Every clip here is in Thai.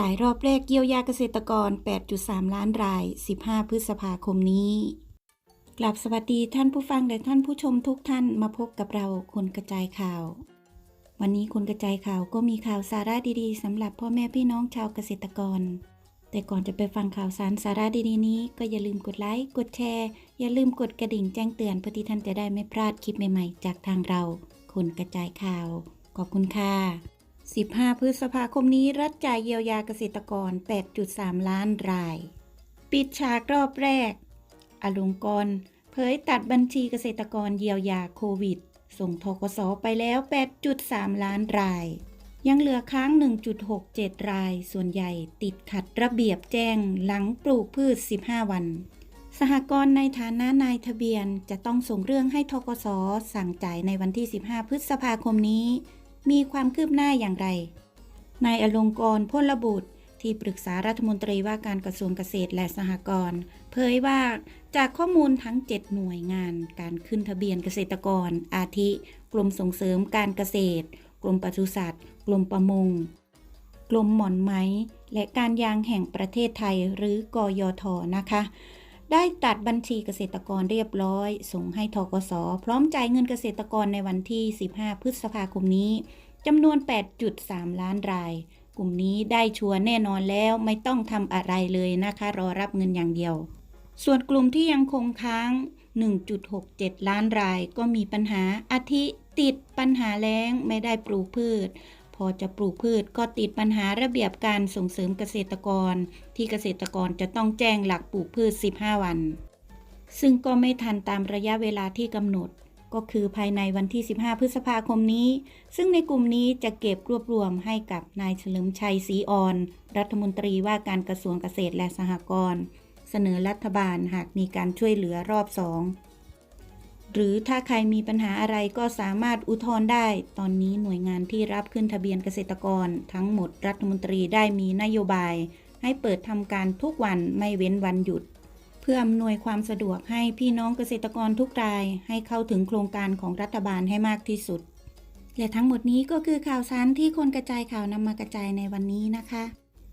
จ่ายรอบแรกเยียวยาเกษตรกร 8.3 ล้านราย 15 พฤษภาคมนี้ กลับสวัสดีท่านผู้ฟังและท่านผู้ชมทุกท่านมาพบกับเราคนกระจายข่าว วันนี้คนกระจายข่าวก็มีข่าวสาระดีๆสำหรับพ่อแม่พี่น้องชาวเกษตรกร แต่ก่อนจะไปฟังข่าวสารสาระดีๆนี้ ก็อย่าลืมกดไลค์ กดแชร์ อย่าลืมกดกระดิ่งแจ้งเตือนเพื่อที่ท่านจะได้ไม่พลาดคลิปใหม่ๆ จากทางเราคนกระจายข่าว ขอบคุณค่ะ 15 พฤษภาคมนี้รัฐจ่ายเยียวยาเกษตรกร 8.3 ล้านราย ปิดฉากรอบแรก อลงกรณ์เผยตัดบัญชีเกษตรกรเยียวยาโควิด ส่งทกสไปแล้ว 8.3 ล้านราย ยังเหลือค้าง 1.67 ราย ส่วนใหญ่ติดขัดระเบียบแจ้งหลังปลูกพืช 15 วัน สหกรณ์ในฐานะนายทะเบียนจะต้องส่งเรื่องให้ทกสสั่งจ่ายในวันที่ 15 พฤษภาคมนี้ มีความคืบหน้าอย่างไร นายอลงกรณ์พลบุตรที่ปรึกษารัฐมนตรีว่าการกระทรวงเกษตรและสหกรณ์เผยว่าจากข้อมูลทั้ง 7 หน่วยงาน การขึ้นทะเบียนเกษตรกร อาทิ กรมส่งเสริมการเกษตร กรมปศุสัตว์ กรมประมง กรมหม่อนไม้ และการยางแห่งประเทศไทยหรือกยทนะคะ ได้ตัดบัญชีเกษตรกรเรียบร้อย ส่งให้ทกส พร้อมจ่ายเงินเกษตรกรในวันที่ 15 พฤษภาคมนี้จำนวน 8.3 ล้านราย กลุ่มนี้ได้ชัวร์แน่นอนแล้วไม่ต้องทำอะไรเลยนะคะ รอรับเงินอย่างเดียว ส่วนกลุ่มที่ยังคงค้าง 1.67 ล้านรายก็มีปัญหาอาทิติดปัญหาแล้งไม่ได้ปลูกพืช พอจะปลูกพืชก็ติดปัญหาระเบียบการส่งเสริมเกษตรกร ที่เกษตรกรจะต้องแจ้งหลักปลูกพืช 15 วัน ซึ่งก็ไม่ทันตามระยะเวลาที่กำหนด ก็คือภายในวันที่ 15 พฤษภาคมนี้ ซึ่งในกลุ่มนี้จะเก็บรวบรวมให้กับนายเฉลิมชัยศรีอ่อน รัฐมนตรีว่าการกระทรวงเกษตรและสหกรณ์เสนอรัฐบาลหากมีการช่วยเหลือรอบสอง หรือถ้าใครมีปัญหาอะไรก็สามารถอุทธรณ์ได้ ตอนนี้หน่วยงานที่รับขึ้นทะเบียนเกษตรกร ทั้งหมดรัฐมนตรีได้มีนโยบาย ให้เปิดทำการทุกวันไม่เว้นวันหยุด เพื่ออำนวยความสะดวกให้พี่น้องเกษตรกรทุกราย ให้เข้าถึงโครงการของรัฐบาลให้มากที่สุด และทั้งหมดนี้ก็คือข่าวสารที่คนกระจายข่าวนำมากระจายในวันนี้นะคะ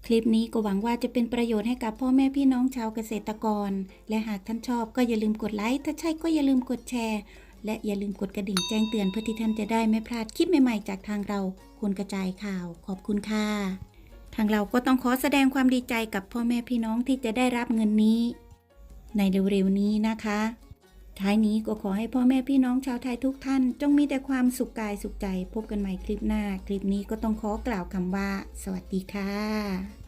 คลิปนี้ก็หวังว่าจะเป็นประโยชน์ให้กับพ่อแม่พี่น้องชาวเกษตรกร และหากท่านชอบก็อย่าลืมกดไลค์ ถ้าใช่ก็อย่าลืมกดแชร์ และอย่าลืมกดกระดิ่งแจ้งเตือนเพื่อที่ท่านจะได้ไม่พลาดคลิปใหม่ๆ จากทางเราคนกระจายข่าว ขอบคุณค่ะ ทางเราก็ต้องขอแสดงความดีใจกับพ่อแม่พี่น้องที่จะได้รับเงินนี้ ในเร็วๆนี้นะคะ ท้ายนี้ก็ขอให้พ่อแม่พี่น้องชาวไทยทุกท่าน จงมีแต่ความสุขกายสุขใจ พบกันใหม่คลิปหน้า คลิปนี้ก็ต้องขอกล่าวคำว่า สวัสดีค่ะ